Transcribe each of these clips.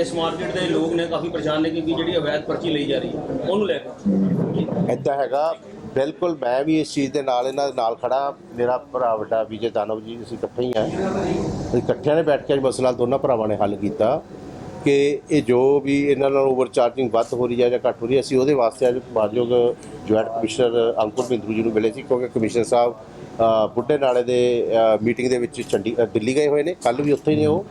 ਇਸ ਮਾਰਕੀਟ ਦੇ ਲੋਕ ਨੇ ਕਾਫੀ ਪਰੇਸ਼ਾਨ ਨੇ ਕਿਉਂਕਿ ਜਿਹੜੀ ਅਵੈਧ ਪਰਚੀ ਲਈ ਜਾ ਰਹੀ ਹੈ, ਉਹਨੂੰ ਲੈ ਕੇ। ਇੱਦਾਂ ਹੈਗਾ, ਬਿਲਕੁਲ ਮੈਂ ਵੀ ਇਸ ਚੀਜ਼ ਦੇ ਨਾਲ ਇਹਨਾਂ ਦੇ ਨਾਲ ਖੜਾ, ਮੇਰਾ ਭਰਾ ਵੱਡਾ ਵਿਜੇ ਦਾਨਵ ਜੀ, ਅਸੀਂ ਇਕੱਠੇ ਹੀ ਆ। ਅਸੀਂ ਇਕੱਠਿਆਂ ਨੇ ਬੈਠ ਕੇ ਅੱਜ ਮਸਲਾ ਦੋਨਾਂ ਭਰਾਵਾਂ ਨੇ ਹੱਲ ਕੀਤਾ ਕਿ ਇਹ ਜੋ ਵੀ ਇਹਨਾਂ ਨਾਲ ਓਵਰ ਚਾਰਜਿੰਗ ਵੱਧ ਹੋ ਰਹੀ ਹੈ ਜਾਂ ਘੱਟ ਹੋ ਰਹੀ ਹੈ, ਅਸੀਂ ਉਹਦੇ ਵਾਸਤੇ ਅੱਜ ਮਾਨਯੋਗ ਜੁਆਇੰਟ ਕਮਿਸ਼ਨਰ ਅੰਕੁਰ ਬਿੰਦੂ ਜੀ ਨੂੰ ਮਿਲੇ ਸੀ, ਕਿਉਂਕਿ ਕਮਿਸ਼ਨਰ ਸਾਹਿਬ ਬੁੱਢੇ ਨਾਲੇ ਦੇ ਮੀਟਿੰਗ ਦੇ ਵਿੱਚ ਚੰਡੀ ਦਿੱਲੀ ਗਏ ਹੋਏ ਨੇ। ਕੱਲ ਵੀ ਉੱਥੇ ਹੀ ਨੇ ਉਹ।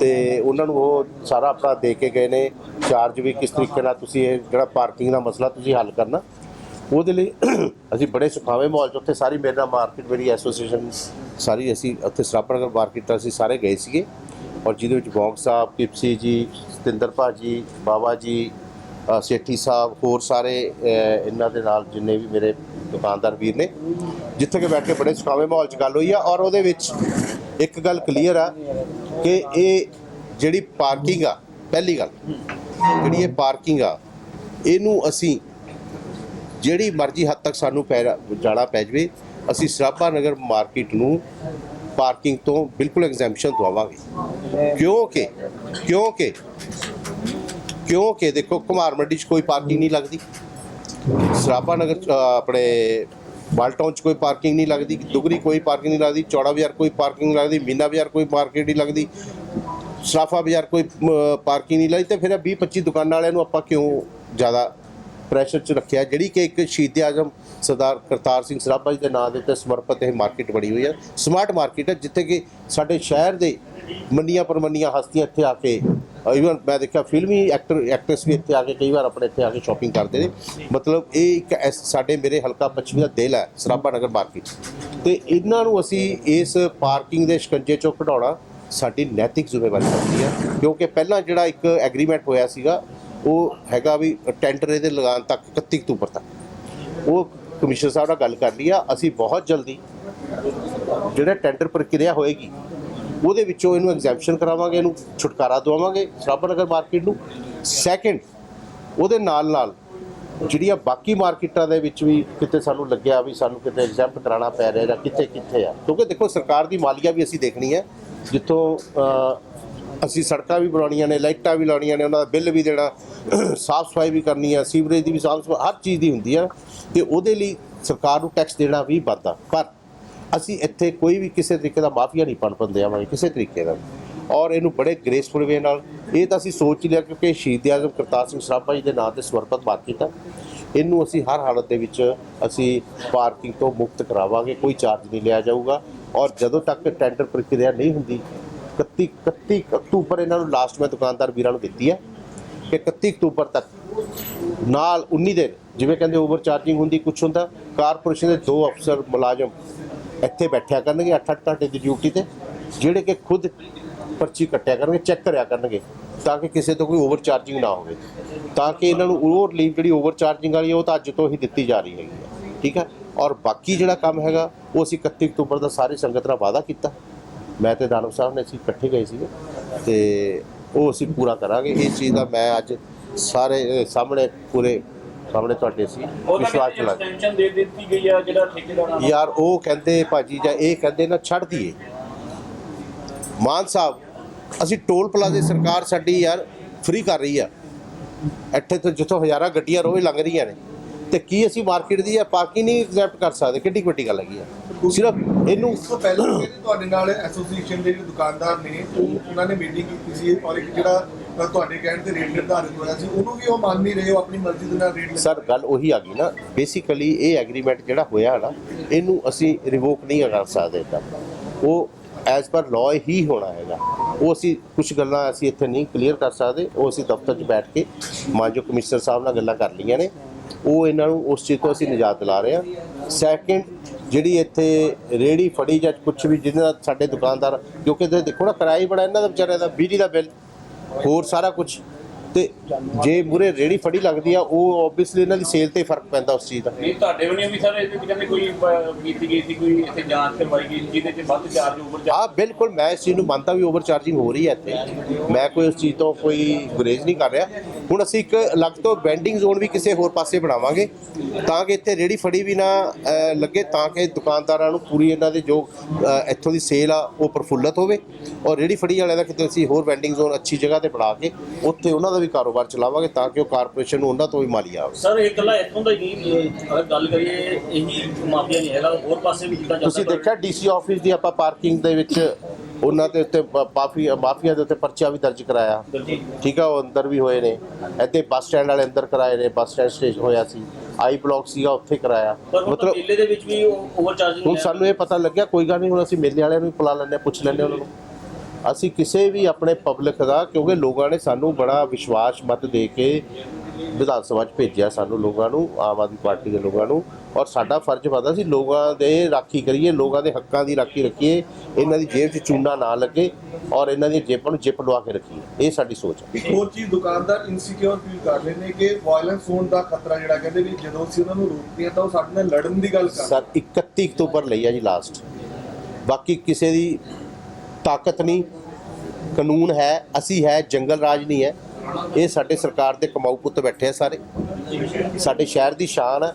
ਤੇ ਉਹਨਾਂ ਨੂੰ ਉਹ ਸਾਰਾ ਆਪਣਾ ਦੇ ਕੇ ਗਏ ਨੇ। ਚਾਰਜ ਵੀ ਕਿਸ ਤਰੀਕੇ ਨਾਲ ਤੁਸੀਂ ਇਹ ਜਿਹੜਾ ਪਾਰਕਿੰਗ ਦਾ ਮਸਲਾ ਤੁਸੀਂ ਹੱਲ ਕਰਨਾ। ਉਹਦੇ ਲਈ ਅਸੀਂ ਬੜੇ ਸੁਖਾਵੇਂ ਮਾਹੌਲ 'ਚ ਉੱਥੇ ਸਾਰੀ ਮੇਰੇ ਨਾਲ ਮਾਰਕੀਟ ਮੇਰੀ ਐਸੋਸੀਏਸ਼ਨ ਸਾਰੀ ਅਸੀਂ ਉੱਥੇ ਸਰਾਪਨਗਰ ਮਾਰਕੀਟ ਤੋਂ ਅਸੀਂ ਸਾਰੇ ਗਏ ਸੀਗੇ। ਔਰ ਜਿਹਦੇ ਵਿੱਚ ਬੌਂਗ ਸਾਹਿਬ, ਕਿਪਸੀ ਜੀ, ਸਤਿੰਦਰ ਭਾਜੀ ਬਾਬਾ ਜੀ ਸੇਠੀ ਸਾਹਿਬ, ਹੋਰ ਸਾਰੇ ਇਹਨਾਂ ਦੇ ਨਾਲ ਜਿੰਨੇ ਵੀ ਮੇਰੇ ਦੁਕਾਨਦਾਰ ਵੀਰ ਨੇ, ਜਿੱਥੇ ਕਿ ਬੈਠ ਕੇ ਬੜੇ ਸੁਖਾਵੇਂ ਮਾਹੌਲ 'ਚ ਗੱਲ ਹੋਈ ਆ ਔਰ ਉਹਦੇ ਵਿੱਚ ਇੱਕ ਗੱਲ ਕਲੀਅਰ ਆ ਕਿ ਇਹ ਜਿਹੜੀ ਪਾਰਕਿੰਗ ਆ, ਪਹਿਲੀ ਗੱਲ, ਜਿਹੜੀ ਇਹ ਪਾਰਕਿੰਗ ਆ, ਇਹਨੂੰ ਅਸੀਂ ਜਿਹੜੀ ਮਰਜ਼ੀ ਹੱਦ ਤੱਕ ਸਾਨੂੰ ਪੈ, ਜਾਣਾ ਪੈ ਜਵੇ, ਅਸੀਂ ਸਰਾਭਾ ਨਗਰ ਮਾਰਕੀਟ ਨੂੰ ਪਾਰਕਿੰਗ ਤੋਂ ਬਿਲਕੁਲ ਐਗਜ਼ੈਂਪਸ਼ਨ ਦਵਾਵਾਂਗੇ। ਕਿਉਂਕਿ ਕਿਉਂਕਿ ਕਿਉਂਕਿ ਦੇਖੋ ਕੁਮਾਰ ਮੰਡੀ 'ਚ ਕੋਈ ਪਾਰਕਿੰਗ ਨਹੀਂ ਲੱਗਦੀ? ਸਰਾਭਾ ਨਗਰ 'ਚ, ਅ, ਆਪਣੇ ਬਾਲਟਾਊਨ 'ਚ ਕੋਈ ਪਾਰਕਿੰਗ ਨਹੀਂ ਲੱਗਦੀ ਦੁਗਰੀ ਕੋਈ ਪਾਰਕਿੰਗ ਨਹੀਂ ਲੱਗਦੀ ਚੌੜਾ ਬਾਜ਼ਾਰ ਕੋਈ ਪਾਰਕਿੰਗ ਨਹੀਂ ਲੱਗਦੀ ਮੀਨਾ ਬਾਜ਼ਾਰ ਕੋਈ ਮਾਰਕੀਟ ਨਹੀਂ ਲੱਗਦੀ ਸਰਾਫਾ ਬਾਜ਼ਾਰ ਕੋਈ ਪਾਰਕਿੰਗ ਨਹੀਂ ਲੱਗਦੀ ਤੇ ਫਿਰ 20 25 ਦੁਕਾਨਾਂ ਵਾਲਿਆਂ ਨੂੰ ਆਪਾਂ ਕਿਉਂ ਜ਼ਿਆਦਾ ਪ੍ਰੈਸ਼ਰ 'ਚ ਰੱਖਿਆ? ਜਿਹੜੀ ਕਿ ਇੱਕ ਸ਼ਹੀਦ ਆਜ਼ਮ ਸਰਦਾਰ ਕਰਤਾਰ ਸਿੰਘ ਸਰਾਭਾ ਜੀ ਦੇ ਨਾਂ ਦੇ ਉੱਤੇ ਸਮਰਪਿਤ ਇਹ ਮਾਰਕੀਟ ਬਣੀ ਹੋਈ ਹੈ। ਸਮਾਰਟ ਮਾਰਕੀਟ ਹੈ ਜਿੱਥੇ ਕਿ ਸਾਡੇ ਸ਼ਹਿਰ ਦੇ ਮੰਨੀਆਂ ਪਰਮੰਨੀਆਂ ਹਸਤੀਆਂ ਇੱਥੇ ਆ ਕੇ ਇਵਨ ਮੈਂ ਦੇਖਿਆ ਫਿਲਮੀ ਐਕਟਰ ਐਕਟਰਸ ਵੀ ਇੱਥੇ ਆ ਕੇ ਕਈ ਵਾਰ ਆਪਣੇ ਇੱਥੇ ਆ ਕੇ ਸ਼ਾਪਿੰਗ ਕਰਦੇ ਨੇ। ਮਤਲਬ ਇਹ ਇੱਕ ਐਸ- ਸਾਡੇ ਮੇਰੇ ਹਲਕਾ ਪੱਛਮੀ ਦਾ ਦਿਲ ਹੈ ਸਰਾਭਾ ਨਗਰ ਮਾਰਕੀਟ ਤੇ ਇਹਨਾਂ ਨੂੰ ਅਸੀਂ ਇਸ ਪਾਰਕਿੰਗ ਦੇ ਸ਼ਿਕੰਜੇ ਚੋਂ ਕਢਾਉਣਾ ਸਾਡੀ ਨੈਤਿਕ ਜ਼ਿੰਮੇਵਾਰੀ ਬਣਦੀ ਹੈ। ਕਿਉਂਕਿ ਪਹਿਲਾਂ ਜਿਹੜਾ ਇੱਕ ਐਗਰੀਮੈਂਟ ਹੋਇਆ ਸੀਗਾ, ਉਹ ਹੈਗਾ ਵੀ ਟੈਂਡਰ ਇਹਦੇ ਲਗਾਉਣ ਤੱਕ 31 ਅਕਤੂਬਰ ਤੱਕ। ਉਹ ਕਮਿਸ਼ਨਰ ਸਾਹਿਬ ਨਾਲ ਗੱਲ ਕਰ ਲਈ ਆ, ਅਸੀਂ ਬਹੁਤ ਜਲਦੀ ਜਿਹੜਾ ਟੈਂਡਰ ਪ੍ਰਕਿਰਿਆ ਹੋਏਗੀ ਉਹਦੇ ਵਿੱਚੋਂ ਇਹਨੂੰ ਐਗਜ਼ੈਂਪਸ਼ਨ ਕਰਾਵਾਂਗੇ, ਇਹਨੂੰ ਛੁਟਕਾਰਾ ਦਵਾਵਾਂਗੇ ਸਰਾਭਾ ਨਗਰ ਮਾਰਕੀਟ ਨੂੰ। ਸੈਕੰਡ ਉਹਦੇ ਨਾਲ ਨਾਲ ਜਿਹੜੀਆਂ ਬਾਕੀ ਮਾਰਕੀਟਾਂ ਦੇ ਵਿੱਚ ਵੀ ਕਿਤੇ ਸਾਨੂੰ ਲੱਗਿਆ ਵੀ ਸਾਨੂੰ ਕਿਤੇ ਐਗਜ਼ੈਂਪਟ ਕਰਾਉਣਾ ਪੈ ਰਿਹਾ ਜਾਂ ਕਿੱਥੇ ਕਿੱਥੇ ਆ। ਕਿਉਂਕਿ ਦੇਖੋ, ਸਰਕਾਰ ਦੀ ਮਾਲੀਆ ਵੀ ਅਸੀਂ ਦੇਖਣੀ ਹੈ। ਜਿੱਥੋਂ ਅਸੀਂ ਸੜਕਾਂ ਵੀ ਬਣਾਉਣੀਆਂ ਨੇ, ਲਾਈਟਾਂ ਵੀ ਲਾਉਣੀਆਂ ਨੇ, ਉਹਨਾਂ ਦਾ ਬਿੱਲ ਵੀ ਦੇਣਾ, ਸਾਫ਼ ਸਫ਼ਾਈ ਵੀ ਕਰਨੀ ਆ ਸੀਵਰੇਜ ਦੀ ਵੀ ਸਾਫ਼ ਸਫ਼ਾਈ, ਹਰ ਚੀਜ਼ ਦੀ ਹੁੰਦੀ ਆ ਤੇ ਉਹਦੇ ਲਈ ਸਰਕਾਰ ਨੂੰ ਟੈਕਸ ਦੇਣਾ ਵੀ ਬਣਦਾ ਪਰ ਅਸੀਂ ਇੱਥੇ ਕੋਈ ਵੀ ਕਿਸੇ ਤਰੀਕੇ ਦਾ ਮਾਫੀਆ ਨਹੀਂ ਪਣ ਪੰਦੇ ਆਵਾਂਗੇ, ਕਿਸੇ ਤਰੀਕੇ ਦਾ ਔਰ ਇਹਨੂੰ ਬੜੇ ਗ੍ਰੇਸਫੁਲ ਵੇ ਨਾਲ, ਇਹ ਤਾਂ ਅਸੀਂ ਸੋਚ ਹੀ ਲਿਆ ਕਿਉਂਕਿ ਸ਼ਹੀਦ ਆਜ਼ਮ ਕਰਤਾਰ ਸਿੰਘ ਸਰਾਭਾ ਜੀ ਦੇ ਨਾਂ ਤੇ ਸਮਰਪਿਤ ਮਾਰਕੀਟ ਆ। ਇਹਨੂੰ ਅਸੀਂ ਹਰ ਹਾਲਤ ਦੇ ਵਿੱਚ ਅਸੀਂ ਪਾਰਕਿੰਗ ਤੋਂ ਮੁਕਤ ਕਰਾਵਾਂਗੇ, ਕੋਈ ਚਾਰਜ ਨਹੀਂ ਲਿਆ ਜਾਊਗਾ। ਔਰ ਜਦੋਂ ਤੱਕ ਟੈਂਡਰ ਪ੍ਰਕਿਰਿਆ ਨਹੀਂ ਹੁੰਦੀ 31 31 ਅਕਤੂਬਰ ਇਹਨਾਂ ਨੂੰ ਲਾਸਟ ਮੈਂ ਦੁਕਾਨਦਾਰ ਵੀਰਾਂ ਨੂੰ ਦਿੱਤੀ ਹੈ ਕਿ 31 ਅਕਤੂਬਰ ਤੱਕ, ਨਾਲ 19 ਦਿਨ, ਜਿਵੇਂ ਕਹਿੰਦੇ ਓਵਰ ਚਾਰਜਿੰਗ ਹੁੰਦੀ ਕੁਝ ਹੁੰਦਾ, ਕਾਰਪੋਰੇਸ਼ਨ ਦੇ ਦੋ ਅਫਸਰ ਮੁਲਾਜ਼ਮ ਇੱਥੇ ਬੈਠਿਆ ਕਰਨਗੇ 8-8 ਘੰਟੇ ਦੀ ਡਿਊਟੀ ਤੇ ਜਿਹੜੇ ਕਿ ਖੁਦ ਪਰਚੀ ਕੱਟਿਆ ਕਰਨਗੇ ਚੈੱਕ ਕਰਿਆ ਕਰਨਗੇ ਤਾਂ ਕਿ ਕਿਸੇ ਤੋਂ ਕੋਈ ਓਵਰਚਾਰਜਿੰਗ ਨਾ ਹੋਵੇ। ਤਾਂ ਕਿ ਇਹਨਾਂ ਨੂੰ ਉਹ ਰਿਲੀਫ ਜਿਹੜੀ ਓਵਰਚਾਰਜਿੰਗ ਵਾਲੀ ਹੈ, ਉਹ ਤਾਂ ਅੱਜ ਤੋਂ ਹੀ ਦਿੱਤੀ ਜਾ ਰਹੀ ਹੈਗੀ ਹੈ ਠੀਕ ਹੈ ਔਰ ਬਾਕੀ ਜਿਹੜਾ ਕੰਮ ਹੈਗਾ ਉਹ ਅਸੀਂ 31 ਅਕਤੂਬਰ ਦਾ ਸਾਰੀ ਸੰਗਤ ਨਾਲ ਵਾਅਦਾ ਕੀਤਾ। ਮੈਂ ਤੇ ਦਾਨਵ ਸਾਹਿਬ ਨੇ ਅਸੀਂ ਇਕੱਠੇ ਗਏ ਸੀਗੇ ਤੇ ਉਹ ਅਸੀਂ ਪੂਰਾ ਕਰਾਂਗੇ। ਇਸ ਚੀਜ਼ ਦਾ ਮੈਂ ਅੱਜ ਸਾਰੇ ਸਾਹਮਣੇ ਪੂਰੇ ਸਾਹਮਣੇ ਤੁਹਾਡੇ ਸੀ ਵਿਸ਼ਵਾਸ ਚਲਾ ਐਕਸਟੈਂਸ਼ਨ ਦੇ ਦਿੱਤੀ ਗਈ ਆ ਜਿਹੜਾ ਠੇਕੇਦਾਰਾਂ ਯਾਰ ਉਹ ਕਹਿੰਦੇ ਭਾਜੀ ਜਾਂ ਇਹ ਕਹਿੰਦੇ ਨਾ ਛੱਡ ਦਈਏ। ਮਾਨ ਸਾਹਿਬ ਅਸੀਂ ਟੋਲ ਪਲਾਜ਼ੇ ਸਰਕਾਰ ਸਾਡੀ ਯਾਰ ਫ੍ਰੀ ਕਰ ਰਹੀ ਆ। ਇੱਥੇ ਤੋਂ ਜਿੱਥੋਂ ਹਜ਼ਾਰਾਂ ਗੱਡੀਆਂ ਰੋਜ਼ ਲੰਘ ਰਹੀਆਂ ਨੇ। ਤੇ ਕੀ ਅਸੀਂ ਮਾਰਕੀਟ ਦੀ ਆ ਪਾਰਕਿੰਗ ਨਹੀਂ ਐਗਜ਼ੈਪਟ ਕਰ ਸਕਦੇ? ਕਿੱਡੀ ਵੱਡੀ ਗੱਲ ਹੈਗੀ ਆ। ਸਿਰਫ ਇਹਨੂੰ ਇਸ ਤੋਂ ਪਹਿਲਾਂ ਤੁਹਾਡੇ ਨਾਲ ਐਸੋਸੀਏਸ਼ਨ ਦੇ ਜਿਹੜੇ ਦੁਕਾਨਦਾਰ ਨੇ ਉਹ ਉਹਨਾਂ ਨੇ ਮੀਟਿੰਗ ਕੀਤੀ ਸੀ ਔਰ ਇੱਕ ਜਿਹੜਾ ਤੁਹਾਡੇ ਕਹਿਣ ਤੇ ਰੇਟ ਨਿਰਧਾਰਿਤ ਹੋਇਆ ਸੀ, ਉਹਨੂੰ ਵੀ ਉਹ ਮੰਨ ਨਹੀਂ ਰਹੇ, ਉਹ ਆਪਣੀ ਮਰਜ਼ੀ ਦੇ ਨਾਲ ਰੇਟ ਸਰ, ਗੱਲ ਉਹੀ ਆ ਗਈ ਨਾ ਬੇਸਿਕਲੀ ਇਹ ਐਗਰੀਮੈਂਟ ਜਿਹੜਾ ਹੋਇਆ ਨਾ, ਇਹਨੂੰ ਅਸੀਂ ਰਿਵੋਕ ਨਹੀਂ ਕਰ ਸਕਦੇ ਤਾਂ ਉਹ ਐਜ਼ ਪਰ ਲਾਅ ਹੀ ਹੋਣਾ ਹੈਗਾ। ਉਹ ਅਸੀਂ ਕੁਝ ਗੱਲਾਂ ਅਸੀਂ ਇੱਥੇ ਨਹੀਂ ਕਲੀਅਰ ਕਰ ਸਕਦੇ, ਉਹ ਅਸੀਂ ਦਫ਼ਤਰ 'ਚ ਬੈਠ ਕੇ ਮਾਨਯੋਗ ਕਮਿਸ਼ਨਰ ਸਾਹਿਬ ਨਾਲ ਗੱਲਾਂ ਕਰ ਲਈਆਂ ਨੇ। ਉਹ ਇਹਨਾਂ ਨੂੰ ਉਸ ਚੀਜ਼ ਤੋਂ ਅਸੀਂ ਨਿਜਾਤ ਦਿਲਾ ਰਹੇ ਹਾਂ। ਸੈਕਿੰਡ ਜਿਹੜੀ ਇੱਥੇ ਰੇੜੀ ਫੜੀ ਜਾਂ ਕੁਝ ਵੀ, ਜਿਹਦੇ ਨਾਲ ਸਾਡੇ ਦੁਕਾਨਦਾਰ, ਕਿਉਂਕਿ ਤੁਸੀਂ ਦੇਖੋ ਨਾ, ਕਿਰਾਇਆ ਬੜਾ, ਇਹਨਾਂ ਦਾ ਵਿਚਾਰਿਆਂ ਦਾ ਬਿਜਲੀ ਦਾ ਬਿੱਲ। ਹੋਰ ਸਾਰਾ ਕੁਝ ਤੇ ਜੇ ਮੂਰੇ ਰੇੜੀ ਫੜੀ ਲੱਗਦੀ ਆ ਉਹ ਆਬਵੀਅਸਲੀ ਇਹਨਾਂ ਦੀ ਸੇਲ ਤੇ ਫ਼ਰਕ ਪੈਂਦਾ ਉਸ ਚੀਜ਼ ਦਾ। ਨਹੀਂ ਤੁਹਾਡੇ ਵੱਲੋਂ ਵੀ ਸਰ ਇਹਦੇ ਵਿੱਚ ਕਹਿੰਦੇ ਕੋਈ ਕੀਤੀ ਗਈ ਸੀ ਕੋਈ ਇੱਥੇ ਜਾਂਚ ਕਰਵਾਈ ਗਈ ਜਿਹਦੇ 'ਚ ਵੱਧ ਚਾਰਜ ਓਵਰ ਹਾਂ ਬਿਲਕੁਲ ਮੈਂ ਇਸ ਚੀਜ਼ ਨੂੰ ਮੰਨਦਾ ਵੀ ਓਵਰ ਚਾਰਜਿੰਗ ਹੋ ਰਹੀ ਹੈ ਇੱਥੇ। ਮੈਂ ਕੋਈ ਉਸ ਚੀਜ਼ ਤੋਂ ਕੋਈ ਗੁਰੇਜ਼ ਨਹੀਂ ਕਰ ਰਿਹਾ। ਹੁਣ ਅਸੀਂ ਇੱਕ ਅਲੱਗ ਤੋਂ ਬੈਂਡਿੰਗ ਜ਼ੋਨ ਵੀ ਕਿਸੇ ਹੋਰ ਪਾਸੇ ਬਣਾਵਾਂਗੇ ਤਾਂ ਕਿ ਇੱਥੇ ਰੇੜੀ ਫੜੀ ਵੀ ਨਾ ਲੱਗੇ ਤਾਂ ਕਿ ਦੁਕਾਨਦਾਰਾਂ ਨੂੰ ਪੂਰੀ ਇਹਨਾਂ ਦੇ ਜੋ ਇੱਥੋਂ ਦੀ ਸੇਲ ਆ ਉਹ ਪ੍ਰਫੁੱਲਤ ਹੋਵੇ। ਔਰ ਰੇੜੀ ਫੜੀ ਵਾਲਿਆਂ ਦਾ ਕਿਤੇ ਅਸੀਂ ਹੋਰ ਬੈਂਡਿੰਗ ਜ਼ੋਨ ਅੱਛੀ ਜਗ੍ਹਾ ਤੇ ਬਣਾ ਕੇ ਉੱਥੇ ਉਹਨਾਂ ਦਾ ਵੀ ਕਾਰੋਬਾਰ ਚਲਾਵਾਂਗੇ ਤਾਂ ਕਿ ਉਹ ਕਾਰਪੋਰੇਸ਼ਨ ਨੂੰ ਉਹਨਾਂ ਤੋਂ ਵੀ ਮਾਲੀਆ ਆਵੇ। ਸਰ ਇਹ ਇਕੱਲਾ ਇੱਥੋਂ ਦਾ ਹੀ ਨਹੀਂ ਇਹ ਅਗਰ ਗੱਲ ਕਰੀਏ ਇਹੀ ਮਾਫੀਆ ਨਹੀਂ ਹੈਗਾ। ਹੋਰ ਪਾਸੇ ਵੀ ਜਿੱਦਾਂ ਤੁਸੀਂ ਦੇਖਿਆ ਡੀਸੀ ਆਫਿਸ ਦੀ ਆਪਾਂ ਪਾਰਕਿੰਗ ਦੇ ਵਿੱਚ ਉਹਨਾਂ ਦੇ ਉੱਤੇ ਮਾਫੀ ਮਾਫੀਆ ਦੇ ਉੱਤੇ ਪਰਚਾ ਵੀ ਦਰਜ ਕਰਾਇਆ। ਠੀਕ ਆ ਉਹ ਅੰਦਰ ਵੀ ਹੋਏ ਨੇ। ਇੱਥੇ ਬੱਸ ਸਟੈਂਡ ਵਾਲੇ ਅੰਦਰ ਕਰਾਏ ਨੇ। ਬੱਸ ਸਟੈਂਡ ਸਟੇਜ ਹੋਇਆ ਸੀ। ਆਈ ਬਲਾਕ ਸੀਗਾ ਉੱਥੇ ਕਰਾਇਆ। ਮਤਲਬ ਮੇਲੇ ਦੇ ਵਿੱਚ ਵੀ ਓਵਰ ਚਾਰਜਿੰਗ ਹੁਣ ਸਾਨੂੰ ਇਹ ਪਤਾ ਲੱਗਿਆ ਕੋਈ ਗੱਲ ਨਹੀਂ ਹੁਣ ਅਸੀਂ ਮੇਲੇ ਵਾਲਿਆਂ ਨੂੰ ਬੁਲਾ ਹਾਂ ਪੁੱਛ ਹਾਂ ਉਹਨਾਂ ਨੂੰ। ਅਸੀਂ ਕਿਸੇ ਵੀ ਆਪਣੇ ਪਬਲਿਕ ਦਾ ਕਿਉਂਕਿ ਲੋਕਾਂ ਨੇ ਸਾਨੂੰ ਬੜਾ ਵਿਸ਼ਵਾਸ ਮਤ ਦੇ ਕੇ ਵਿਧਾਨ ਸਭਾ 'ਚ ਭੇਜਿਆ ਸਾਨੂੰ ਲੋਕਾਂ ਨੂੰ ਆਮ ਆਦਮੀ ਪਾਰਟੀ ਦੇ ਲੋਕਾਂ ਨੂੰ ਔਰ ਸਾਡਾ ਫਰਜ਼ ਬਣਦਾ ਸੀ ਲੋਕਾਂ ਦੇ ਰਾਖੀ ਕਰੀਏ ਲੋਕਾਂ ਦੇ ਹੱਕਾਂ ਦੀ ਰਾਖੀ ਰੱਖੀਏ ਇਹਨਾਂ ਦੀ ਜੇਬ 'ਚ ਚੂਨਾ ਨਾ ਲੱਗੇ ਔਰ ਇਹਨਾਂ ਦੀਆਂ ਜੇਬਾਂ ਨੂੰ ਜਿਪ ਲਵਾ ਕੇ ਰੱਖੀਏ ਇਹ ਸਾਡੀ ਸੋਚ ਹੈ। ਇੱਕ ਹੋਰ ਚੀਜ਼ ਦੁਕਾਨਦਾਰ ਇਨਸਿਕਿਉਰ ਫੀਲ ਕਰ ਨੇ ਕਿ ਵਾਇਲੈਂਸ ਹੋਣ ਦਾ ਖਤਰਾ ਜਿਹੜਾ ਕਹਿੰਦੇ ਵੀ ਜਦੋਂ ਅਸੀਂ ਉਹਨਾਂ ਨੂੰ ਰੋਕਦੇ ਹਾਂ ਤਾਂ ਉਹ ਸਾਡੇ ਨਾਲ ਲੜਨ ਦੀ ਗੱਲ ਕਰਦੇ ਸਰ 31 ਅਕਤੂਬਰ ਲਈ ਆ ਜੀ ਲਾਸਟ ਬਾਕੀ ਕਿਸੇ ਦੀ ਤਾਕਤ ਨਹੀਂ, ਕਾਨੂੰਨ ਹੈ, ਅਸੀਂ ਹੈ, ਜੰਗਲ ਰਾਜ ਨਹੀਂ ਹੈ। ਇਹ ਸਾਡੇ ਸਰਕਾਰ ਦੇ ਕਮਾਊ ਪੁੱਤ ਬੈਠੇ ਆ ਸਾਰੇ। ਸਾਡੇ ਸ਼ਹਿਰ ਦੀ ਸ਼ਾਨ ਹੈ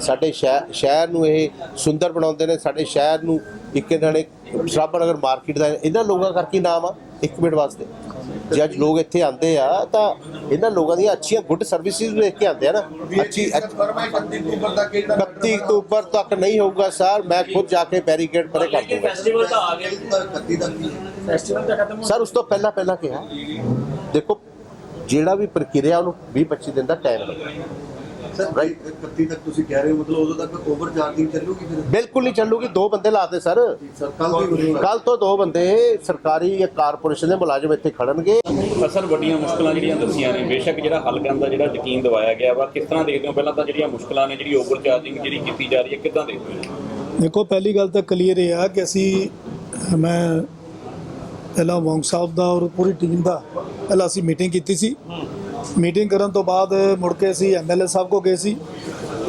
ਸਾਡੇ ਸ਼ਹਿ- ਸ਼ਹਿਰ ਨੂੰ ਇਹ ਸੁੰਦਰ ਬਣਾਉਂਦੇ ਨੇ। ਸਾਡੇ ਸ਼ਹਿਰ ਨੂੰ ਇੱਕ ਇਹਨਾਂ ਨੇ ਸ਼ਰਾਬਾ ਨਗਰ ਮਾਰਕੀਟ ਦਾ ਇਹਨਾਂ ਲੋਕਾਂ ਕਰਕੇ ਨਾਮ ਆ, ਇੱਕ ਮਿੰਟ ਵਾਸਤੇ। ਜੇ ਅੱਜ ਲੋਕ ਇੱਥੇ ਆਉਂਦੇ ਆ ਤਾਂ ਇਹਨਾਂ ਲੋਕਾਂ ਦੀਆਂ ਅੱਛੀਆਂ ਗੁੱਡ ਸਰਵਿਸਿਜ਼ ਵੇਖ ਕੇ ਆਉਂਦੇ ਆ ਨਾ। ਅੱਛੀ ਚੀਜ਼ ਕਨਫਰਮ ਹੈ 31 ਅਕਤੂਬਰ ਤੱਕ ਇਹ ਜਿਹੜਾ 31 ਅਕਤੂਬਰ ਤੱਕ ਨਹੀਂ ਹੋਊਗਾ ਸਰ ਮੈਂ ਖੁਦ ਜਾ ਕੇ ਬੈਰੀਕੇਡ ਪਰੇ ਕਰ ਦੂੰਗਾ। ਫੈਸਟੀਵਲ ਤਾਂ ਆ ਗਿਆ। 31 ਤੱਕ ਫੈਸਟੀਵਲ ਤਾਂ ਖਤਮ ਸਰ ਉਸ ਤੋਂ ਪਹਿਲਾਂ ਪਹਿਲਾਂ ਕਿਹਾ ਦੇਖੋ ਜਿਹੜਾ ਵੀ ਪ੍ਰਕਿਰਿਆ ਉਹਨੂੰ 20 25 ਦਿਨ ਦਾ ਟਾਈਮ ਲੱਗਦਾ। ਸਰ 31 ਤੱਕ ਤੁਸੀਂ ਕਹਿ ਰਹੇ ਹੋ ਮਤਲਬ ਉਦੋਂ ਤੱਕ ਓਵਰ ਚਾਰਜਿੰਗ ਚੱਲੂਗੀ ਫਿਰ? ਬਿਲਕੁਲ ਨਹੀਂ ਚੱਲੂਗੀ ਦੋ ਬੰਦੇ ਲਾਤੇ ਸਰ। ਸਰ ਕੱਲ ਦੀ ਹੋਣੀ ਕੱਲ ਤੋਂ ਦੋ ਬੰਦੇ ਸਰਕਾਰੀ ਜਾਂ ਕਾਰਪੋਰੇਸ਼ਨ ਦੇ ਮੁਲਾਜ਼ਮ ਇੱਥੇ ਖੜਨਗੇ। ਅਸਲ ਵੱਡੀਆਂ ਮੁਸ਼ਕਲਾਂ ਜਿਹੜੀਆਂ ਦੱਸੀਆਂ ਨੇ ਬੇਸ਼ੱਕ ਜਿਹੜਾ ਹੱਲ ਕਰਨ ਦਾ ਜਿਹੜਾ ਯਕੀਨ ਦਿਵਾਇਆ ਗਿਆ ਵਾ ਕਿਸ ਤਰ੍ਹਾਂ ਦੇਖਦੇ ਹੋ ਪਹਿਲਾਂ ਤਾਂ ਜਿਹੜੀਆਂ ਮੁਸ਼ਕਲਾਂ ਨੇ ਜਿਹੜੀ ਓਵਰ ਚਾਰਜਿੰਗ ਜਿਹੜੀ ਕੀਤੀ ਜਾ ਰਹੀ ਹੈ ਕਿੱਦਾਂ ਦੇਖਦੇ ਹੋ? ਦੇਖੋ ਪਹਿਲੀ ਗੱਲ ਤਾਂ ਕਲੀਅਰ ਇਹ ਆ ਕਿ ਅਸੀਂ ਮੈਂ ਪਹਿਲਾਂ ਵੌਂਗ ਸਾਹਿਬ ਦਾ ਔਰ ਪੂਰੀ ਟੀਮ ਦਾ ਪਹਿਲਾਂ ਅਸੀਂ ਮੀਟਿੰਗ ਕੀਤੀ ਸੀ। ਮੀਟਿੰਗ ਕਰਨ ਤੋਂ ਬਾਅਦ ਮੁੜ ਕੇ ਅਸੀਂ ਐਮਐਲਏ ਸਾਹਿਬ ਕੋ ਗਏ ਸੀ।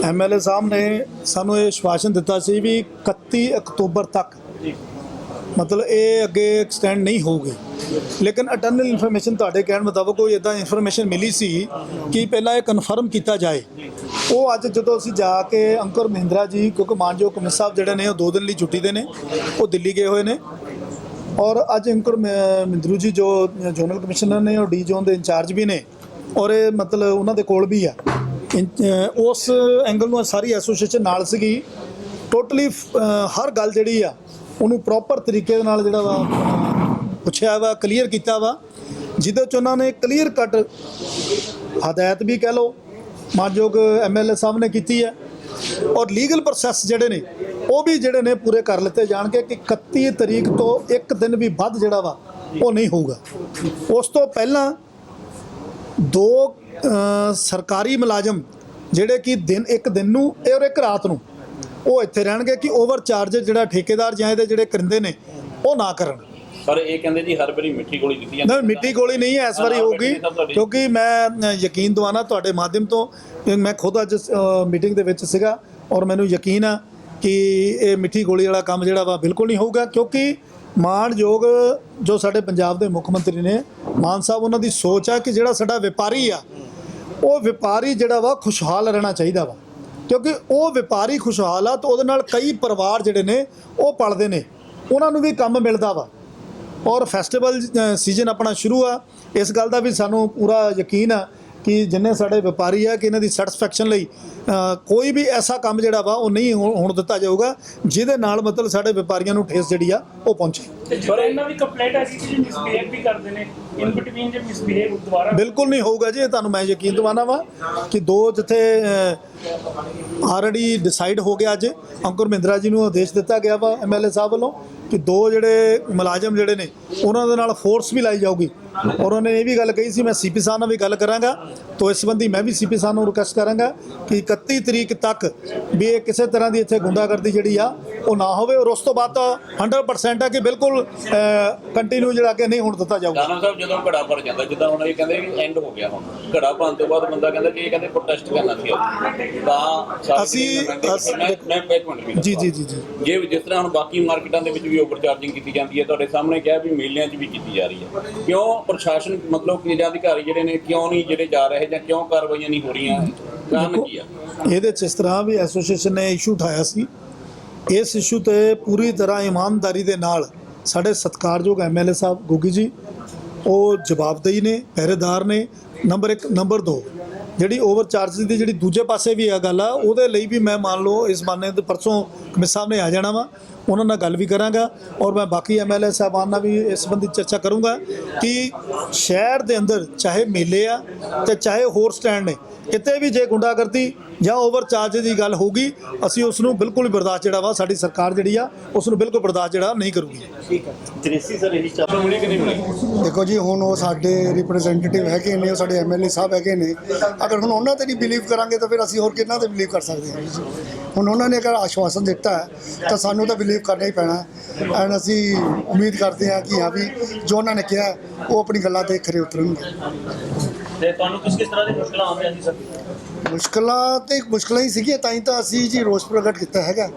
ਐਮਐਲਏ ਸਾਹਿਬ ਨੇ ਸਾਨੂੰ ਇਹ ਸ਼ਵਾਸਨ ਦਿੱਤਾ ਸੀ ਵੀ 31 ਅਕਤੂਬਰ ਤੱਕ ਮਤਲਬ ਇਹ ਅੱਗੇ ਐਕਸਟੈਂਡ ਨਹੀਂ ਹੋਊਗੀ। ਲੇਕਿਨ ਅਟਰਨਲ ਇਨਫੋਰਮੇਸ਼ਨ ਤੁਹਾਡੇ ਕਹਿਣ ਮੁਤਾਬਕ ਕੋਈ ਇਦਾਂ ਇਨਫੋਰਮੇਸ਼ਨ ਮਿਲੀ ਸੀ ਕਿ ਪਹਿਲਾਂ ਇਹ ਕਨਫਰਮ ਕੀਤਾ ਜਾਏ। ਉਹ ਅੱਜ ਜਦੋਂ ਅਸੀਂ ਜਾ ਕੇ ਅੰਕੁਰ ਮਹਿੰਦਰਾ ਜੀ, ਕਿਉਂਕਿ ਮਾਨਯੋਗ ਕਮਿਸ਼ਨਰ ਸਾਹਿਬ ਜਿਹੜੇ ਨੇ ਉਹ ਦੋ ਦਿਨ ਲਈ ਛੁੱਟੀ ਦੇ ਨੇ, ਉਹ ਦਿੱਲੀ ਗਏ ਹੋਏ ਨੇ। ਔਰ ਅੱਜ ਅੰਕੁਰ ਮ- ਮਹਿੰਦਰੂ ਜੀ ਜੋ ਜ਼ੋਨਲ ਕਮਿਸ਼ਨਰ ਨੇ, ਉਹ ਡੀ ਜ਼ੋਨ ਦੇ ਇੰਚਾਰਜ ਵੀ ਨੇ। ਔਰ ਇਹ ਮਤਲਬ ਉਹਨਾਂ ਦੇ ਕੋਲ ਵੀ ਆ। ਉਸ ਐਂਗਲ ਨੂੰ ਸਾਰੀ ਐਸੋਸੀਏਸ਼ਨ ਨਾਲ ਸੀਗੀ। ਟੋਟਲੀ ਹਰ ਗੱਲ ਜਿਹੜੀ ਆ, ਉਹਨੂੰ ਪ੍ਰੋਪਰ ਤਰੀਕੇ ਦੇ ਨਾਲ ਜਿਹੜਾ ਵਾ, ਪੁੱਛਿਆ ਵਾ ਕਲੀਅਰ ਕੀਤਾ ਵਾ। ਜਿਹਦੇ ਚ ਉਹਨਾਂ ਨੇ ਕਲੀਅਰ ਕੱਟ ਹਦਾਇਤ ਵੀ ਕਹਿ ਲਓ, ਮਾਨਯੋਗ ਐਮਐਲਏ ਸਾਹਿਬ ਨੇ ਕੀਤੀ ਹੈ। ਔਰ ਲੀਗਲ ਪ੍ਰੋਸੈਸ ਜਿਹੜੇ ਨੇ, ਉਹ ਵੀ ਜਿਹੜੇ ਨੇ ਪੂਰੇ ਕਰ ਲਿੱਤੇ ਜਾਣਗੇ ਕਿ 31 ਤਰੀਕ ਤੋਂ ਇੱਕ ਦਿਨ ਵੀ ਵੱਧ ਜਿਹੜਾ ਵਾ, ਉਹ ਨਹੀਂ ਹੋਊਗਾ। ਉਸ ਤੋਂ ਪਹਿਲਾਂ ਦੋ ਸਰਕਾਰੀ ਮੁਲਾਜ਼ਮ ਜਿਹੜੇ ਕਿ ਦਿਨ ਇੱਕ ਦਿਨ ਨੂੰ ਔਰ ਇੱਕ ਰਾਤ ਨੂੰ ਉਹ ਇੱਥੇ ਰਹਿਣਗੇ ਕਿ ਓਵਰ ਚਾਰਜ ਜਿਹੜਾ ਠੇਕੇਦਾਰ ਜਾਂ ਇਹਦੇ ਜਿਹੜੇ ਕਰਿੰਦੇ ਨੇ ਉਹ ਨਾ ਕਰਨ। ਪਰ ਇਹ ਕਹਿੰਦੇ ਜੀ ਹਰ ਵਾਰੀ ਮਿੱਠੀ ਗੋਲੀ ਦਿੱਤੀ ਜਾਂਦੀ ਨਾ ਮਿੱਟੀ ਗੋਲੀ ਨਹੀਂ ਇਸ ਵਾਰੀ ਹੋਊਗੀ ਕਿਉਂਕਿ ਮੈਂ ਯਕੀਨ ਦਵਾਨਾ ਤੁਹਾਡੇ ਮਾਧਿਅਮ ਤੋਂ ਮੈਂ ਖੁਦ ਅੱਜ ਮੀਟਿੰਗ ਦੇ ਵਿੱਚ ਸੀਗਾ ਔਰ ਮੈਨੂੰ ਯਕੀਨ ਆ ਕਿ ਇਹ ਮਿੱਠੀ ਗੋਲੀ ਵਾਲਾ ਕੰਮ ਜਿਹੜਾ ਵਾ ਬਿਲਕੁਲ ਨਹੀਂ ਹੋਊਗਾ ਕਿਉਂਕਿ ਮਾਣਯੋਗ ਜੋ ਸਾਡੇ ਪੰਜਾਬ ਦੇ ਮੁੱਖ ਮੰਤਰੀ ਨੇ, ਮਾਨ ਸਾਹਿਬ, ਉਹਨਾਂ ਦੀ ਸੋਚ ਆ ਕਿ ਜਿਹੜਾ ਸਾਡਾ ਵਪਾਰੀ ਆ, ਉਹ ਵਪਾਰੀ ਜਿਹੜਾ ਵਾ ਖੁਸ਼ਹਾਲ ਰਹਿਣਾ ਚਾਹੀਦਾ ਵਾ। ਕਿਉਂਕਿ ਉਹ ਵਪਾਰੀ ਖੁਸ਼ਹਾਲ ਆ ਤਾਂ ਉਹਦੇ ਨਾਲ ਕਈ ਪਰਿਵਾਰ ਜਿਹੜੇ ਨੇ, ਉਹ ਪਲਦੇ ਨੇ। ਉਹਨਾਂ ਨੂੰ ਵੀ ਕੰਮ ਮਿਲਦਾ ਵਾ। ਔਰ ਫੈਸਟੀਵਲ ਸੀਜ਼ਨ ਆਪਣਾ ਸ਼ੁਰੂ ਆ। ਇਸ ਗੱਲ ਦਾ ਵੀ ਸਾਨੂੰ ਪੂਰਾ ਯਕੀਨ ਆ ਕਿ ਜਿੰਨੇ ਸਾਡੇ ਵਪਾਰੀ ਆ ਕਿ ਇਹਨਾਂ ਦੀ ਸੈਟੀਸਫੈਕਸ਼ਨ ਲਈ ਕੋਈ ਵੀ ਐਸਾ ਕੰਮ ਜਿਹੜਾ ਵਾ ਉਹ ਨਹੀਂ ਹੋਣ ਦਿੱਤਾ ਜਾਊਗਾ, ਜਿਹਦੇ ਨਾਲ ਮਤਲਬ ਸਾਡੇ ਵਪਾਰੀਆਂ ਨੂੰ ਠੇਸ ਜਿਹੜੀ ਆ ਉਹ ਪਹੁੰਚੇ। ਤੇ ਇਹਨਾਂ ਦੀ ਕੰਪਲੇਂਟ ਆ ਕਿ ਮਿਸਬੀਹੇਵ ਵੀ ਕਰਦੇ ਨੇ। ਇਨ ਬਿਟਵੀਨ ਜੇ ਮਿਸਬੀਹੇਵ ਦੁਬਾਰਾ ਬਿਲਕੁਲ ਨਹੀਂ ਹੋਊਗਾ ਜੀ, ਇਹ ਤੁਹਾਨੂੰ ਮੈਂ ਯਕੀਨ ਦਿਵਾਨਾ ਵਾ ਕਿ ਦੋ ਜਿੱਥੇ ਆਲਰੇਡੀ ਡਿਸਾਈਡ ਹੋ ਗਿਆ ਅੱਜ, ਅੰਕੁਰ ਮਹਿੰਦਰਾ ਜੀ ਨੂੰ ਆਦੇਸ਼ ਦਿੱਤਾ ਗਿਆ ਵਾ ਐਮਐਲਏ ਸਾਹਿਬ ਵੱਲੋਂ ਕਿ ਦੋ ਜਿਹੜੇ ਮੁਲਾਜ਼ਮ ਜਿਹੜੇ ਨੇ, ਉਹਨਾਂ ਦੇ ਨਾਲ ਫੋਰਸ ਵੀ ਲਾਈ ਜਾਊਗੀ। ਔਰ ਉਹਨੇ ਇਹ ਵੀ ਗੱਲ ਕਹੀ ਸੀ, ਮੈਂ ਸੀਪੀ ਸਾਹਿਬ ਨਾਲ ਵੀ ਗੱਲ ਕਰਾਂਗਾ। ਤੋਂ ਇਸ ਸੰਬੰਧੀ ਮੈਂ ਵੀ ਸੀਪੀ ਸਾਹਿਬ ਨੂੰ ਰਿਕੁਐਸਟ ਕਰਾਂਗਾ ਕਿ 31 ਤਰੀਕ ਤੱਕ ਵੀ ਇਹ ਕਿਸੇ ਤਰ੍ਹਾਂ ਦੀ ਇੱਥੇ ਗੁੰਡਾਗਰਦੀ ਜਿਹੜੀ ਆ ਉਹ ਨਾ ਹੋਵੇ ਔਰ ਉਸ ਤੋਂ ਬਾਅਦ ਤਾਂ 100% ਹੈ ਕਿ ਬਿਲਕੁਲ ਕੰਟੀਨਿਊ ਜਿਹੜਾ ਕਿ ਨਹੀਂ ਹੋਣ ਦਿੱਤਾ ਜਾਊਗਾ। ਦਾਨਾ ਸਾਹਿਬ ਜਦੋਂ ਘੜਾ ਭਰ ਜਾਂਦਾ ਜਿੱਦਾਂ ਹੁਣ ਇਹ ਕਹਿੰਦੇ ਵੀ ਐਂਡ ਹੋ ਗਿਆ ਹੁਣ ਘੜਾ ਭਰਨ ਤੋਂ ਬਾਅਦ ਬੰਦਾ ਕਹਿੰਦਾ ਕਿ ਇਹ ਕਹਿੰਦੇ ਪ੍ਰੋਟੈਸਟ ਕਰਨਾ ਸੀ। ਤਾਂ ਅਸੀਂ- ਜਿਹੜੇ ਮੈਂ ਮੈਂ ਇੱਕ ਮਿੰਟ ਜੀ ਜੀ ਜੀ ਜੀ। ਜਿਸ ਤਰ੍ਹਾਂ ਹੁਣ ਬਾਕੀ ਮਾਰਕੀਟਾਂ ਦੇ ਵਿੱਚ ਵੀ ਓਵਰਚਾਰਜਿੰਗ ਕੀਤੀ ਜਾਂਦੀ ਹੈ ਤੁਹਾਡੇ ਸਾਹਮਣੇ ਕਿਹਾ ਵੀ ਮੇਲਿਆਂ 'ਚ ਵੀ ਕੀਤੀ ਜਾ ਰਹੀ ਹੈ। ਕਿਉਂ? ਪ੍ਰਸ਼ਾਸਨ ਮਤਲਬ ਕਿ ਜਾਂ ਅਧਿਕਾਰੀ ਜਿਹੜੇ ਨੇ ਕਿਉਂ ਨਹੀਂ ਜਿਹੜੇ ਜਾ ਰਹੇ ਜਾਂ ਕਿਉਂ ਕਾਰਵਾਈਆਂ ਨਹੀਂ ਹੋ ਰਹੀਆਂ? ਕਾਰਨ ਕੀ ਆ? ਇਹਦੇ ਚ ਇਸ ਤਰ੍ਹਾਂ ਵੀ ਐਸੋਸੀਏਸ਼ਨ ਨੇ ਇਸ਼ੂ ਉਠਾਇਆ ਸੀ। ਇਸ ਇਸ਼ੂ ਤੇ ਪੂਰੀ ਤਰ੍ਹਾਂ ਇਮਾਨਦਾਰੀ ਦੇ ਨਾਲ ਸਾਡੇ ਸਤਿਕਾਰਯੋਗ ਐਮਐਲਏ ਸਾਹਿਬ ਗੋਗੀ ਜੀ ਉਹ ਜਵਾਬਦੇਹੀ ਨੇ ਪਹਿਰੇਦਾਰ ਨੇ। ਨੰਬਰ 1 ਨੰਬਰ 2 ਜਿਹੜੀ ਓਵਰ ਚਾਰਜ ਦੀ ਜਿਹੜੀ ਦੂਜੇ ਪਾਸੇ ਵੀ ਆ ਗੱਲ ਆ ਉਹਦੇ ਲਈ ਵੀ ਮੈਂ ਮੰਨ ਲਓ ਇਸ ਮਾਨੇ ਤੇ ਪਰਸੋਂ ਕਮਿਸ਼ਨ ਸਾਹਿਬ ਨੇ ਆ ਜਾਣਾ ਵਾ। ਉਹਨਾਂ ਨਾਲ ਗੱਲ ਵੀ ਕਰਾਂਗਾ ਔਰ ਮੈਂ ਬਾਕੀ ਐਮਐਲਏ ਸਾਹਿਬਾਨ ਨਾਲ ਵੀ ਇਸ ਸੰਬੰਧੀ ਚਰਚਾ ਕਰੂੰਗਾ ਕਿ ਸ਼ਹਿਰ ਦੇ ਅੰਦਰ ਚਾਹੇ ਮੇਲੇ ਆ ਤੇ ਚਾਹੇ ਹੋਰ ਸਟੈਂਡ ਨੇ ਕਿਤੇ ਵੀ ਜੇ ਗੁੰਡਾਗਰਦੀ ਜਾਂ ਓਵਰ ਚਾਰਜ ਦੀ ਗੱਲ ਹੋਊਗੀ ਅਸੀਂ ਉਸ ਨੂੰ ਬਿਲਕੁਲ ਹੀ ਬਰਦਾਸ਼ਤ ਜਿਹੜਾ ਵਾ ਸਾਡੀ ਸਰਕਾਰ ਜਿਹੜੀ ਆ ਉਸ ਨੂੰ ਬਿਲਕੁਲ ਬਰਦਾਸ਼ਤ ਜਿਹੜਾ ਨਹੀਂ ਕਰੂਗੀ। ਕਿ ਨਹੀਂ ਦੇਖੋ ਜੀ ਹੁਣ ਉਹ ਸਾਡੇ ਰਿਪਰੈਜ਼ੈਂਟੇਟਿਵ ਹੈਗੇ ਨੇ ਉਹ ਸਾਡੇ ਐਮਐਲਏ ਸਾਹਿਬ ਹੈਗੇ ਨੇ। ਅਗਰ ਹੁਣ ਉਹਨਾਂ ਤੇ ਨਹੀਂ ਬਿਲੀਵ ਕਰਾਂਗੇ ਤਾਂ ਫਿਰ ਅਸੀਂ ਹੋਰ ਕਿਹਨਾਂ ਤੇ ਬਿਲੀਵ ਕਰ ਸਕਦੇ ਹਾਂ? ਜੀ ਹੁਣ ਉਹਨਾਂ ਨੇ ਅਗਰ ਆਸ਼ਵਾਸਨ ਦਿੱਤਾ ਹੈ ਤਾਂ ਸਾਨੂੰ ਤਾਂ ਬਿਲੀਵ ਕਰਨਾ ਹੀ ਪੈਣਾ ਐਂਡ ਅਸੀਂ ਉਮੀਦ ਕਰਦੇ ਹਾਂ ਕਿ ਹਾਂ ਵੀ ਜੋ ਉਹਨਾਂ ਨੇ ਕਿਹਾ ਉਹ ਆਪਣੀ ਗੱਲਾਂ ਤੇ ਖਰੇ ਉਤਰਨਗੇ। ਤੇ ਤੁਹਾਨੂੰ ਕਿਸ ਕਿਸ ਤਰ੍ਹਾਂ ਦੀ ਮੁਸ਼ਕਲਾਂ ਆਉਂਦੀਆਂ ਸੀ ਸਰ? ਮੁਸ਼ਕਲਾਂ ਤੇ ਮੁਸ਼ਕਲਾਂ ਹੀ ਸੀਗੀਆਂ ਤਾਂ ਹੀ ਤਾਂ ਅਸੀਂ ਜੀ ਰੋਸ ਪ੍ਰਗਟ ਕੀਤਾ ਹੈਗਾ।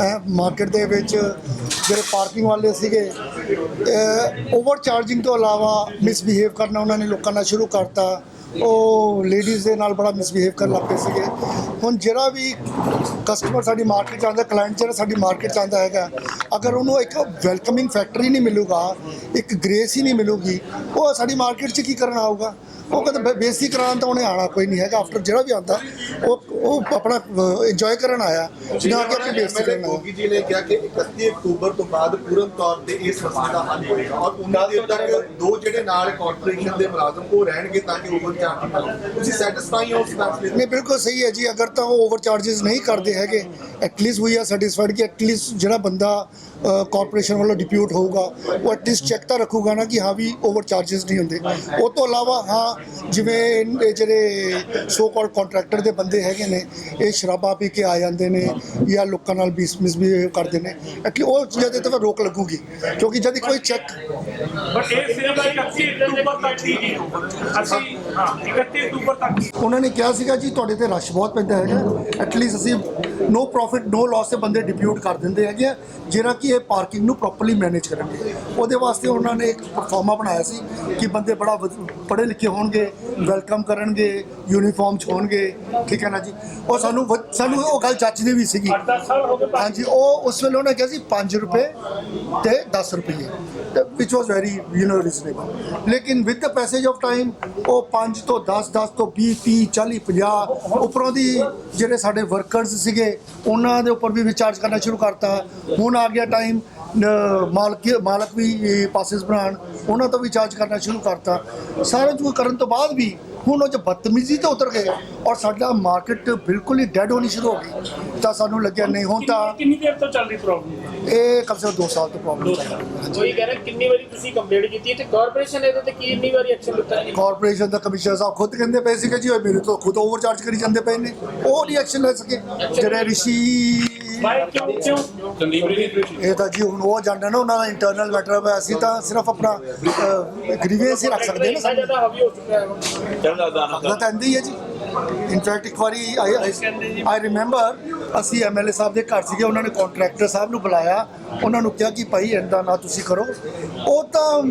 ਮਾਰਕੀਟ ਦੇ ਵਿੱਚ ਜਿਹੜੇ ਪਾਰਕਿੰਗ ਵਾਲੇ ਸੀਗੇ ਓਵਰ ਚਾਰਜਿੰਗ ਤੋਂ ਇਲਾਵਾ ਮਿਸਬਿਹੇਵ ਕਰਨਾ ਉਹਨਾਂ ਨੇ ਲੋਕਾਂ ਨਾਲ ਸ਼ੁਰੂ ਕਰਤਾ। ਉਹ ਲੇਡੀਜ਼ ਦੇ ਨਾਲ ਬੜਾ ਮਿਸਬਿਹੇਵ ਕਰਨ ਲੱਗ ਪਏ ਸੀਗੇ। ਹੁਣ ਜਿਹੜਾ ਵੀ ਕਸਟਮਰ ਸਾਡੀ ਮਾਰਕੀਟ 'ਚ ਆਉਂਦਾ ਕਲਾਇੰਟ ਜਿਹੜਾ ਸਾਡੀ ਮਾਰਕੀਟ 'ਚ ਆਉਂਦਾ ਹੈਗਾ, ਅਗਰ ਉਹਨੂੰ ਇੱਕ ਵੈਲਕਮਿੰਗ ਫੈਕਟਰੀ ਨਹੀਂ ਮਿਲੂਗਾ, ਇੱਕ ਗ੍ਰੇਸ ਹੀ ਨਹੀਂ ਮਿਲੂਗੀ, ਉਹ ਸਾਡੀ ਮਾਰਕੀਟ 'ਚ ਕੀ ਕਰਨ ਆਊਗਾ? ਉਹ ਕਹਿੰਦਾ ਬੇਸੀ ਕਰਾਉਣ ਤਾਂ ਉਹਨੇ ਆਣਾ ਕੋਈ ਨਹੀਂ ਹੈਗਾ ਆਫਟਰ ਜਿਹੜਾ ਵੀ ਆਉਂਦਾ, ਉਹ ਉਹ ਆਪਣਾ ਇੰਜੋਏ ਕਰਨ ਆਇਆ ਜਿਹਨਾਂ ਕਿ ਆਪਣੀ ਬੇਇੱਜ਼ਤੀ ਕਰਨ ਆਇਆ ਗੋਗੀ ਜੀ ਨੇ ਕਿਹਾ ਕਿ 31 ਅਕਤੂਬਰ ਤੋਂ ਬਾਅਦ ਪੂਰਨ ਤੌਰ ਤੇ ਇਸ ਮਸਲੇ ਦਾ ਹੱਲ ਹੋਏਗਾ ਔਰ ਉਹਨਾਂ ਦੇ ਤੱਕ ਦੋ ਜਿਹੜੇ ਨਾਲ ਕਾਰਪੋਰੇਸ਼ਨ ਦੇ ਮੁਲਾਜ਼ਮ, ਉਹ ਰਹਿਣਗੇ ਤਾਂ ਕਿ ਓਵਰ ਚਾਰਜ ਨਾ ਹੋਵੇ ਤੁਸੀਂ ਸੈਟੀਸਫਾਈ ਹੋ ਉਸ ਫੈਸਲੇ ਨਹੀਂ, ਬਿਲਕੁਲ ਸਹੀ ਹੈ ਜੀ। ਅਗਰ ਤਾਂ ਉਹ ਓਵਰ ਚਾਰजेस ਨਹੀਂ ਕਰਦੇ ਹੈਗੇ at least we are satisfied ਕਿ ਐਟਲੀਸਟ ਜਿਹੜਾ ਬੰਦਾ ਕਾਰਪੋਰੇਸ਼ਨ ਵੱਲੋਂ ਡਿਪਿਊਟ ਹੋਊਗਾ ਉਹ ਐਟਲੀਸਟ ਚੈੱਕ ਤਾਂ ਰੱਖੂਗਾ ਨਾ ਕਿ ਹਾਂ ਵੀ ਓਵਰ ਚਾਰजेस ਨਹੀਂ ਹੁੰਦੇ। ਉਹ ਤੋਂ ਇਲਾਵਾ ਹਾਂ ਜਿਵੇਂ ਇਹ ਜਿਹੜੇ ਸੋ ਕਾਲਡ ਕੰਟਰੈਕਟਰ ਦੇ ਬੰਦੇ ਹੈਗੇ ਨੇ ਇਹ ਸ਼ਰਾਬਾਂ ਪੀ ਕੇ ਆ ਜਾਂਦੇ ਨੇ ਜਾਂ ਲੋਕਾਂ ਨਾਲ ਮਿਸਬਿਹੇਵ ਕਰਦੇ ਨੇ। ਐਟਲੀ ਉਹ ਚੀਜ਼ਾਂ ਤੇ ਤਾਂ ਰੋਕ ਲੱਗੂਗੀ ਕਿਉਂਕਿ ਜਦ ਕੋਈ ਚੈੱਕ ਬਟ ਇਹ ਸਿਰਫ 31 ਅਕਤੂਬਰ ਤੱਕ ਹੀ ਜੀ ਅਸੀਂ ਹਾਂ 31 ਅਕਤੂਬਰ ਤੱਕ ਉਹਨਾਂ ਨੇ ਕਿਹਾ ਸੀਗਾ ਜੀ ਤੁਹਾਡੇ ਤੇ ਰਸ਼ ਬਹੁਤ ਪੈਂਦਾ ਹੈਗਾ। ਐਟਲੀਸਟ ਅਸੀਂ ਨੋ ਪ੍ਰੋਫਿਟ ਨੋ ਲਾਸ ਦੇ ਬੰਦੇ ਡਿਪਿਊਟ ਕਰ ਦਿੰਦੇ ਹੈਗੇ ਆ ਜਿਹੜਾ ਕਿ ਇਹ ਪਾਰਕਿੰਗ ਨੂੰ ਪ੍ਰੋਪਰਲੀ ਮੈਨੇਜ ਕਰਨਗੇ। ਉਹਦੇ ਵਾਸਤੇ ਉਹਨਾਂ ਨੇ ਇੱਕ ਪਰਫਾਰਮਾ ਬਣਾਇਆ ਸੀ ਕਿ ਬੰਦੇ ਬੜਾ ਪੜ੍ਹੇ ਲਿਖੇ ਹੋਣਗੇ ਵੈਲਕਮ ਕਰਨਗੇ ਯੂਨੀਫਾਰਮ 'ਚ ਹੋਣਗੇ ਠੀਕ ਹੈ ਨਾ ਜੀ? ਉਹ ਸਾਨੂੰ ਸਾਨੂੰ ਉਹ ਗੱਲ ਜੱਜਦੀ ਵੀ ਸੀਗੀ। 10 ਸਾਲ ਹੋ ਗਏ ਬਾਕੀ ਹਾਂਜੀ ਉਹ ਉਸ ਵੇਲੇ ਉਹਨੇ ਕਿਹਾ ਸੀ 5 ਰੁਪਏ ਤੇ 10 ਰੁਪਏ ਵਿਚ was very you know reasonable ਲੇਕਿਨ with the passage of time ਉਹ 5 ਤੋਂ 10 10 ਤੋਂ 20 30 40 50 ਉੱਪਰੋਂ ਦੀ ਜਿਹੜੇ ਸਾਡੇ ਵਰਕਰਸ ਸੀਗੇ ਉਹਨਾਂ ਦੇ ਉੱਪਰ ਵੀ ਵਿਚਾਰਜ ਕਰਨਾ ਸ਼ੁਰੂ ਕਰਤਾ। ਹੁਣ ਆ ਗਿਆ ਟਾਈਮ ਮਾਲਕ ਮਾਲਕ ਵੀ ਪਾਸਿਸ ਬਣਾਉਣ, ਉਹਨਾਂ ਤੋਂ ਵੀ ਚਾਰਜ ਕਰਨਾ ਸ਼ੁਰੂ ਕਰਤਾ। ਸਾਰਾ ਜੋ ਕਰਨ ਤੋਂ ਬਾਅਦ ਵੀ ਹੁਣ ਉਹ ਜੋ ਬਦਤਮੀਜ਼ੀ ਤੋਂ ਉਤਰ ਗਏ ਔਰ ਸਾਡਾ ਮਾਰਕੀਟ ਬਿਲਕੁਲ ਹੀ ਡੈਡ ਹੋਣੀ ਸ਼ੁਰੂ ਹੋ ਗਈ ਤਾਂ ਸਾਨੂੰ ਲੱਗਿਆ ਨਹੀਂ ਹੁਣ ਤਾਂ ਕਿੰਨੀ ਦੇਰ ਤੋਂ ਚੱਲ ਰਹੀ ਪ੍ਰੋਬਲਮ ਇਹ ਕਮ ਸੇ ਕਮ 2 ਸਾਲ ਤੋਂ ਪ੍ਰੋਬਲਮ ਚੱਲ ਰਹੀ। ਹੈ ਕੋਈ ਕਹਿ ਰਿਹਾ ਕਿੰਨੀ ਵਾਰੀ ਤੁਸੀਂ ਕੰਪਲੇਂਟ ਕੀਤੀ ਹੈ ਤੇ ਕਾਰਪੋਰੇਸ਼ਨ ਇਹਦੇ ਤੇ ਕਿੰਨੀ ਵਾਰੀ ਐਕਸ਼ਨ ਲਿੱਤਾ ਜੀ ਕਾਰਪੋਰੇਸ਼ਨ ਦਾ ਕਮਿਸ਼ਨਰ ਸਾਹਿਬ ਖੁਦ ਕਹਿੰਦੇ ਪਏ ਸੀਗੇ ਜੀ ਉਹ ਮੇਰੇ ਤੋਂ ਖੁਦ ਓਵਰਚਾਰਜ ਕਰੀ ਜਾਂਦੇ ਪਏ ਨੇ। ਉਹ ਨਹੀਂ ਐਕਸ਼ਨ ਲੈ ਸਕੇ। ਜਿਹੜੇ ਰਿਸ਼ੀ ਬਾਈ ਕਿਉਂ ਕਿਉਂ ਸੰਦੀਪ ਜੀ ਇਹ ਤਾਂ ਜੀ ਹੁਣ ਉਹ ਜਾਣਦਾ ਨਾ ਉਹਨਾਂ ਦਾ ਇੰਟਰਨਲ ਮੈਟਰ ਹੈ। ਅਸੀਂ ਤਾਂ ਸਿਰਫ ਆਪਣਾ ਗ੍ਰੀਵੈਂਸ ਹੀ ਰੱਖ ਸਕਦੇ ਹਾਂ ਨਾ ਸਾਨੂੰ ਜ਼ਿਆਦਾ ਹਾਵੀ ਹੋ ਚੁੱਕਾ ਹੈ। ਚੱਲਦਾ ਅਗਲਾ ਤਾਂ ਇੰਦਾ ਹੀ ਹੈ ਜੀ ਇਨਫੈਕਟ ਇੱਕ ਵਾਰੀ ਆਈ ਰਿਮੈਂਬਰ ਅਸੀਂ ਐਮਐਲਏ ਸਾਹਿਬ ਦੇ ਘਰ ਸੀਗੇ ਉਹਨਾਂ ਨੇ ਕੰਟਰੈਕਟਰ ਸਾਹਿਬ ਨੂੰ ਬੁਲਾਇਆ। ਉਹਨਾਂ ਨੂੰ ਕਿਹਾ ਕਿ ਭਾਈ ਇੰਦਾ ਨਾ ਤੁਸੀਂ ਕਰੋ। ਉਹ ਤਾਂ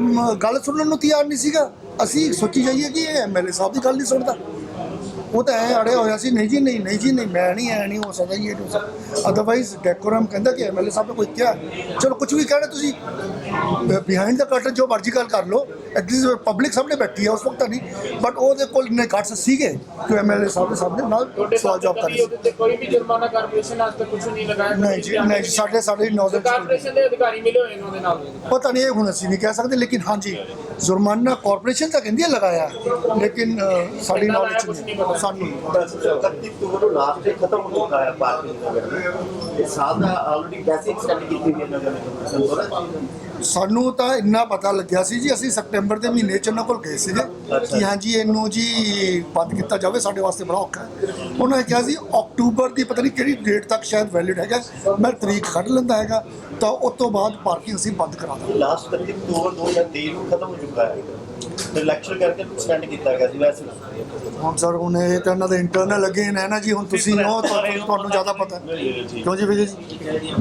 ਗੱਲ ਸੁਣਨ ਨੂੰ ਤਿਆਰ ਨਹੀਂ ਸੀਗਾ। ਅਸੀਂ ਸੋਚੀ ਜਾਈਏ ਕਿ ਇਹ ਐਮਐਲਏ ਸਾਹਿਬ ਦੀ ਗੱਲ ਨਹੀਂ ਸੁਣਦਾ। ਉਹ ਤਾਂ ਐ ਅੜਿਆ ਹੋਇਆ ਸੀ ਨਹੀਂ ਜੀ ਨਹੀਂ ਨਹੀਂ ਜੀ ਨਹੀਂ ਮੈਂ ਨਹੀਂ ਐ ਨਹੀਂ ਹੋ ਸਕਦਾ ਜੀ ਇਹ ਹੋ ਸਕਦਾ। ਅਦਰਵਾਈਜ਼ ਡੈਕੋਰਮ ਕਹਿੰਦਾ ਕਿ ਐਮਐਲਏ ਸਾਹਿਬ ਨੇ ਕੋਈ ਕਿਹਾ ਚਲੋ ਕੁਝ ਵੀ ਕਹਿਣਾ ਤੁਸੀਂ ਬਿਹਾਈਂਡ ਦਾ ਕਰਟਨ ਜੋ ਮਰਜ਼ੀ ਗੱਲ ਕਰ ਲਓ ਐਟਲੀਸਟ ਪਬਲਿਕ ਸਾਹਮਣੇ ਬੈਠੀ ਹੈ ਉਸ ਵਕਤ ਨਹੀਂ ਬਟ ਉਹਦੇ ਕੋਲ ਨੇ ਗੱਟਸ ਸੀਗੇ ਕਿ ਐਮਐਲਏ ਸਾਹਿਬ ਦੇ ਸਾਹਮਣੇ ਨਾਲ ਸਵਾਲ ਜਵਾਬ ਕਰ ਉਹਦੇ ਕੋਈ ਵੀ ਜੁਰਮਾਨਾ ਕਾਰਪੋਰੇਸ਼ਨ ਤੱਕ ਕੁਝ ਨਹੀਂ ਲਗਾਇਆ ਨਹੀਂ ਜੀ ਨਹੀਂ ਜੀ, ਸਾਡੇ ਸਾਡੇ ਨੌਲੇਜ ਕਾਰਪੋਰੇਸ਼ਨ ਦੇ ਅਧਿਕਾਰੀ ਮਿਲੇ ਹੋਏ ਨੇ ਉਹਦੇ ਨਾਲ। ਪਤਾ ਨਹੀਂ ਇਹ ਹੁਣ ਅਸੀਂ ਨਹੀਂ ਕਹਿ ਸਕਦੇ ਲੇਕਿਨ ਹਾਂਜੀ ਜੁਰਮਾਨਾ ਕਾਰਪੋਰੇਸ਼ਨ ਤਾਂ ਕਹਿੰਦੀ ਹੈ ਲਗਾਇਆ ਲੇਕਿਨ ਸਾਡੀ ਨੌਲੇਜ ਨਹੀਂ। ਸਾਨੂੰ ਨਹੀਂ ਪਤਾ। 31 ਅਕਤੂਬਰ ਨੂੰ ਲਾਸਟ ਖਤਮ ਹੋ ਚੁੱਕਾ ਹੈ ਪਾਰਕਿੰਗ ਵਗੈਰਾ ਸਾਲ ਦਾ ਆਲਰੇਡੀ ਵੈਸੇ ਐਕਸਟੈਂਡ ਕੀਤੀ ਹੋਈ ਨੇ। ਸਾਨੂੰ ਤਾਂ ਇੰਨਾ ਪਤਾ ਲੱਗਿਆ ਸੀ ਜੀ ਅਸੀਂ ਸੈਪਟੈਂਬਰ ਦੇ ਮਹੀਨੇ ਚ ਉਹਨਾਂ ਕੋਲ ਗਏ ਸੀਗੇ ਕਿ ਹਾਂਜੀ ਇਹਨੂੰ ਜੀ ਬੰਦ ਕੀਤਾ ਜਾਵੇ ਸਾਡੇ ਵਾਸਤੇ ਬੜਾ ਔਖਾ ਹੈ। ਉਹਨਾਂ ਨੇ ਕਿਹਾ ਸੀ ਅਕਤੂਬਰ ਦੀ ਪਤਾ ਨਹੀਂ ਕਿਹੜੀ ਡੇਟ ਤੱਕ ਸ਼ਾਇਦ ਵੈਲਿਡ ਹੈਗਾ ਮੈਂ ਤਰੀਕ ਕੱਢ ਲੈਂਦਾ ਹੈਗਾ ਤਾਂ ਉਸ ਤੋਂ ਬਾਅਦ ਪਾਰਕਿੰਗ ਅਸੀਂ ਬੰਦ ਕਰਾ ਦਾਂਗੇ। ਲਾਸਟ 31 ਅਕਤੂਬਰ 2023 ਨੂੰ ਖਤਮ ਹੋ ਚੁੱਕਾ ਹੈ। ਤੇ ਇਲੈਕਸ਼ਨ ਕਰਕੇ ਸਪੈਂਡ ਕੀਤਾ ਗਿਆ ਸੀ ਵੈਸੇ ਹੁਣ ਸਰ ਹੁਣ ਇਹ ਤਾਂ ਇਹਨਾਂ ਦੇ ਇੰਟਰਨਲ ਅਗੇਨ ਹੈ ਨਾ ਜੀ ਹੁਣ ਤੁਸੀਂ ਹੋ ਤੁਹਾਨੂੰ ਜ਼ਿਆਦਾ ਪਤਾ। ਕਿਉਂ ਜੀ ਵਿਜੇ ਜੀ